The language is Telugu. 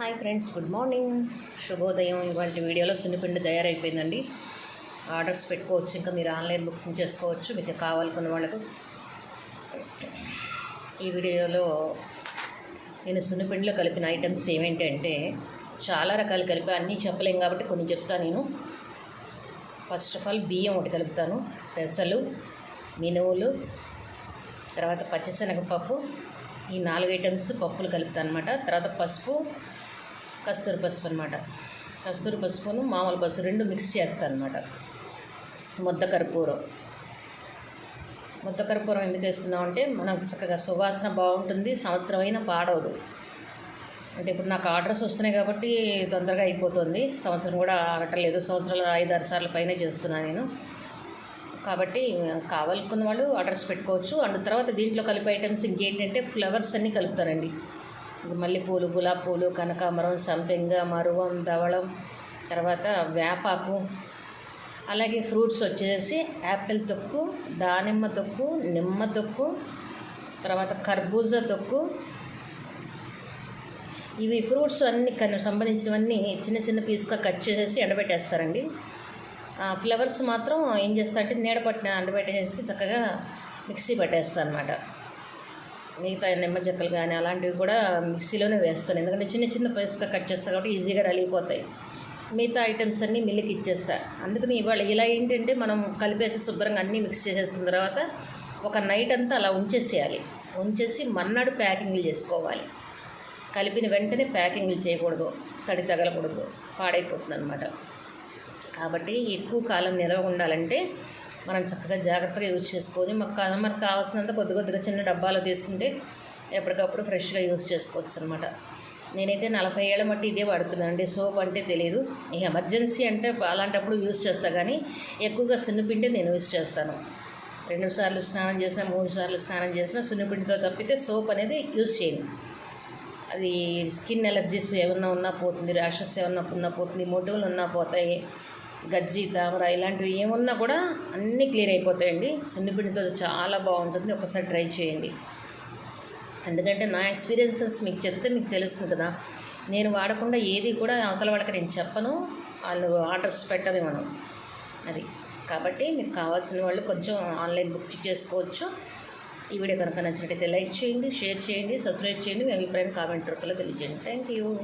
Hi friends good morning. శుభోదయం. ఇవాళ వీడియోలో సున్నిపిండి తయారైపోయిందండి. ఆర్డర్స్ పెట్టుకోవచ్చు ఇంకా మీరు ఆన్లైన్ బుకింగ్ చేసుకోవచ్చు మీకు కావాలనుకున్న వాళ్ళకు. ఈ వీడియోలో నేను సున్నిపిండిలో కలిపిన ఐటమ్స్ ఏమేంటంటే చాలా రకాలు కలిపి అన్నీ చెప్పలేం కాబట్టి కొన్ని చెప్తాను నేను. ఫస్ట్ ఆఫ్ ఆల్ బియ్యం ఒకటి కలుపుతాను. పెసలు మినువులు తర్వాత పచ్చిశనగపప్పు. ఈ నాలుగు ఐటమ్స్ పప్పులు కలుపుతాను అనమాట తర్వాత పసుపు కస్తూరి పసుపు అనమాట కస్తూరి పసుపును మామూలు పసుపు రెండు మిక్స్ చేస్తాను అనమాట ముద్ద కర్పూరం. ముద్ద కర్పూరం ఎందుకు వేస్తున్నాం అంటే మనం చక్కగా సువాసన బాగుంటుంది సంవత్సరం అయినా పాడవదు. అంటే ఇప్పుడు నాకు ఆర్డర్స్ వస్తున్నాయి కాబట్టి తొందరగా అయిపోతుంది. సంవత్సరం కూడా ఆగటలేదు. సంవత్సరాలు ఐదు ఆరు సార్లు పైన చేస్తున్నాను నేను. కాబట్టి కావాలనుకున్న వాళ్ళు ఆర్డర్స్ పెట్టుకోవచ్చు. అండ్ తర్వాత దీంట్లో కలిపే ఐటమ్స్ ఇంకేంటంటే ఫ్లవర్స్ అన్నీ కలుపుతానండి. మల్లెపూలు గులాబీ పూలు కనకాంబరం సంపెంగ మరువం ధవళం తర్వాత వేపాకు అలాగే ఫ్రూట్స్ వచ్చేసి యాపిల్ తొక్కు దానిమ్మ తొక్కు నిమ్మ తొక్కు తర్వాత కర్బూజా తొక్కు. ఇవి ఫ్రూట్స్ అన్ని సంబంధించినవన్నీ చిన్న చిన్న పీస్గా కట్ చేసేసి ఎండబెట్టేస్తారండి. ఫ్లవర్స్ మాత్రం ఏం చేస్తా అంటే నీడ పట్టిన ఎండబెట్టేసి చక్కగా మిక్సీ పట్టేస్తాను అనమాట మిగతా నిమ్మ చెక్కలు కానీ అలాంటివి కూడా మిక్సీలోనే వేస్తాను. ఎందుకంటే చిన్న చిన్న పీస్గా కట్ చేస్తాను కాబట్టి ఈజీగా రలిగిపోతాయి మిగతా ఐటమ్స్ అన్నీ మిల్లికి ఇచ్చేస్తా. అందుకని ఇవాళ ఇలా ఏంటంటే మనం కలిపేసి శుభ్రంగా అన్నీ మిక్స్ చేసేసుకున్న తర్వాత ఒక నైట్ అంతా అలా ఉంచేసేయాలి. ఉంచేసి మన్నాడు ప్యాకింగ్లు చేసుకోవాలి. కలిపిన వెంటనే ప్యాకింగ్లు చేయకూడదు. తడి తగలకూడదు. పాడైపోతుంది అనమాట కాబట్టి ఎక్కువ కాలం నిల్వ ఉండాలంటే మనం చక్కగా జాగ్రత్తగా యూజ్ చేసుకొని మాకు మనకు కావాల్సినంత కొద్ది కొద్దిగా చిన్న డబ్బాలో తీసుకుంటే ఎప్పటికప్పుడు ఫ్రెష్గా యూజ్ చేసుకోవచ్చు అనమాట నేనైతే నలభై ఏళ్ళ మట్టి ఇదే వాడుతున్నాను అండి. సోప్ అంటే తెలియదు. ఈ ఎమర్జెన్సీ అంటే అలాంటప్పుడు యూజ్ చేస్తా కానీ ఎక్కువగా సున్నిపిండి నేను యూజ్ చేస్తాను. రెండు సార్లు స్నానం చేసిన మూడు సార్లు స్నానం చేసినా సున్నిపిండితో తప్పితే సోప్ అనేది యూజ్ చేయను. అది స్కిన్ ఎలర్జీస్ ఏమన్నా ఉన్నా పోతుంది ర్యాషెస్ ఏమన్నా ఉన్నా పోతుంది మొటిమలు ఉన్నా పోతాయి. గజ్జి తామర ఇలాంటివి ఏమున్నా కూడా అన్నీ క్లియర్ అయిపోతాయండి. సున్నిపిండితో చాలా బాగుంటుంది. ఒకసారి ట్రై చేయండి. ఎందుకంటే నా ఎక్స్పీరియన్సెస్ మీకు చెప్తే మీకు తెలుస్తుంది కదా. నేను వాడకుండా ఏది కూడా అవతల వాళ్ళకి నేను చెప్పను. వాళ్ళు ఆర్డర్స్ పెట్టరు మనం. అది. కాబట్టి మీకు కావాల్సిన వాళ్ళు కొంచెం ఆన్లైన్ బుక్ చేసుకోవచ్చు. ఈ వీడియో కనుక నచ్చినట్టయితే లైక్ చేయండి షేర్ చేయండి సబ్స్క్రైబ్ చేయండి. మీ అభిప్రాయం కామెంట్ రూపంలో తెలియజేయండి. Thank you.